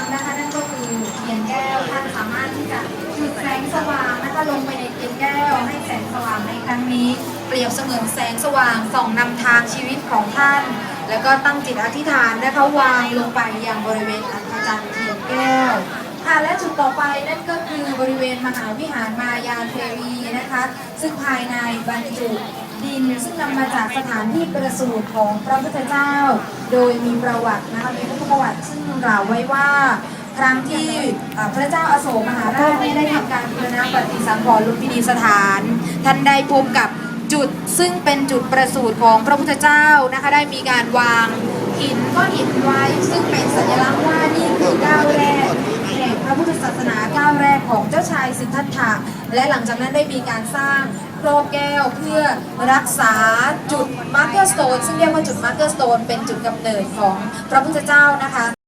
ำนะคะนั่นก็คือเทียนแก้วท่านสามารถที่จะจุดแสงสว่างนะคะลงไปในเทียนแก้ว ให้แสงสว่างในครั้งนี้ เปรียบเสมือนแสงสว่างส่องนำทางชีวิตของท่าน แล้วก็ตั้งจิตอธิษฐานนะคะวางลงไปยังบริเวณอัฐจันทร์เทียนแก้วค่ะและจุดต่อไปนั่นก็คือบริเวณมหาวิหารมายาเทวีนะคะ ซึ่งภายในบรรจุ นำมาจากสถานที่ประสูติของพระพุทธเจ้า โดยมีประวัตินะคะมีพุทธประวัติซึ่งกล่าวไว้ว่า ครั้งที่พระเจ้าอาโศกมหาราชได้ทำการบูรณะปฏิสังขรณ์ลุมพินีสถาน ท่านได้พบกับจุดซึ่งเป็นจุดประสูติของพระพุทธเจ้านะคะได้มีการวางหินก้อนหินไว้ซึ่งเป็นสัญลักษณ์ว่านี่คือก้าวแรกแห่งพระพุทธศาสนาก้าวแรกของเจ้าชายสิทธัตถะและหลังจากนั้นได้มีการสร้าง ครอบแก้วเพื่อรักษาจุดมาร์เกอร์สโตนซึ่งเรียกว่าจุดมาร์เกอร์สโตนเป็นจุดกำเนิดของพระพุทธเจ้านะคะ